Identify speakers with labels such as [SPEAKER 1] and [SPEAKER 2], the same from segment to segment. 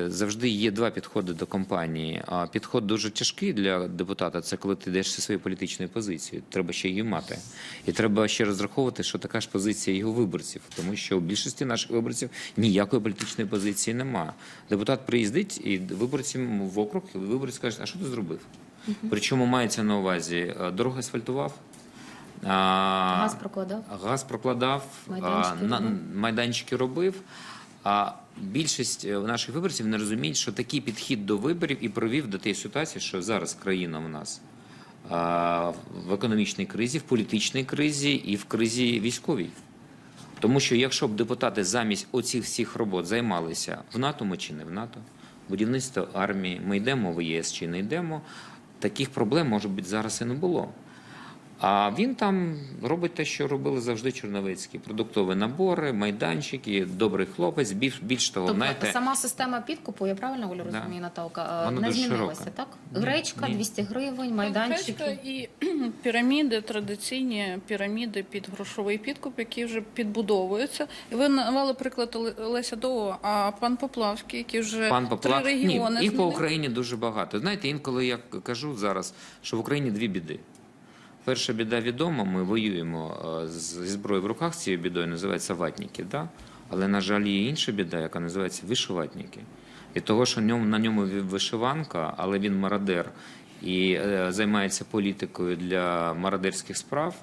[SPEAKER 1] Завжди є два підходи до кампанії. А підход дуже тяжкий для депутата це коли ти йдеш зі своєю політичною позицією. Треба ще її мати. І треба ще розраховувати, що така ж позиція його виборців, тому що у більшості наших виборців ніякої політичної позиції немає. Депутат приїздить і виборцям в округ, і виборець каже, а що ти зробив? Причому мається на увазі е, дорогу асфальтував.
[SPEAKER 2] Газ прокладав.
[SPEAKER 1] Газ прокладав,
[SPEAKER 2] Майданчики
[SPEAKER 1] а,
[SPEAKER 2] робив.
[SPEAKER 1] майданчики робив. А більшість е, наших виборців не розуміють, що такий підхід до виборів і провів до тієї ситуації, що зараз країна у нас в економічній кризі, в політичній кризі і в кризі військовій. Тому що якщо б депутати замість оцих всіх робот займалися в НАТО ми чи не в НАТО, будівництво армії, ми йдемо в ЄС чи не йдемо, таких проблем, може бути, зараз і не було. А він там робить те, що робили завжди Чорновецькі. Продуктові набори, майданчики, добрий хлопець. Більш, більш того,
[SPEAKER 2] Тобто
[SPEAKER 1] знаєте,
[SPEAKER 2] сама система підкупу, я правильно Олю
[SPEAKER 1] Да.
[SPEAKER 2] розумію, Наталка, е,
[SPEAKER 1] Вона
[SPEAKER 2] не змінилася,
[SPEAKER 1] широка.
[SPEAKER 2] так?
[SPEAKER 1] Ні,
[SPEAKER 2] Гречка,
[SPEAKER 1] ні.
[SPEAKER 2] 200 гривень,
[SPEAKER 3] Гречка і піраміди, традиційні піраміди під грошовий підкуп, які вже підбудовуються. І ви навели приклад Леся Довго, а пан Поплавський, який вже
[SPEAKER 1] Пан Поплав...
[SPEAKER 3] три регіони
[SPEAKER 1] Ні, їх по. Україні дуже багато. Знаєте, інколи я кажу зараз, що в Україні дві біди. Перша біда відома, ми воюємо е, зі зброєю в руках, цією бідою називається ватніки. Да? Але, на жаль, є інша біда, яка називається вишиватники. Від того, що на ньому вишиванка, але він мародер і е, займається політикою для мародерських справ.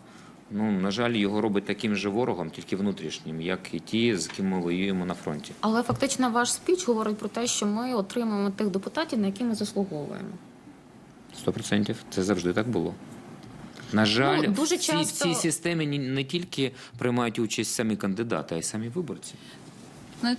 [SPEAKER 1] Ну, на жаль, його робить таким же ворогом, тільки внутрішнім, як і ті, з ким ми воюємо на фронті.
[SPEAKER 2] Але фактично ваш спіч говорить про те, що ми отримаємо тих депутатів, на які ми заслуговуємо.
[SPEAKER 1] Сто процентів це завжди так було. На жаль,
[SPEAKER 2] Ну, дуже
[SPEAKER 1] в, цій, в цій системі не тільки приймають участь самі кандидати, а й самі виборці.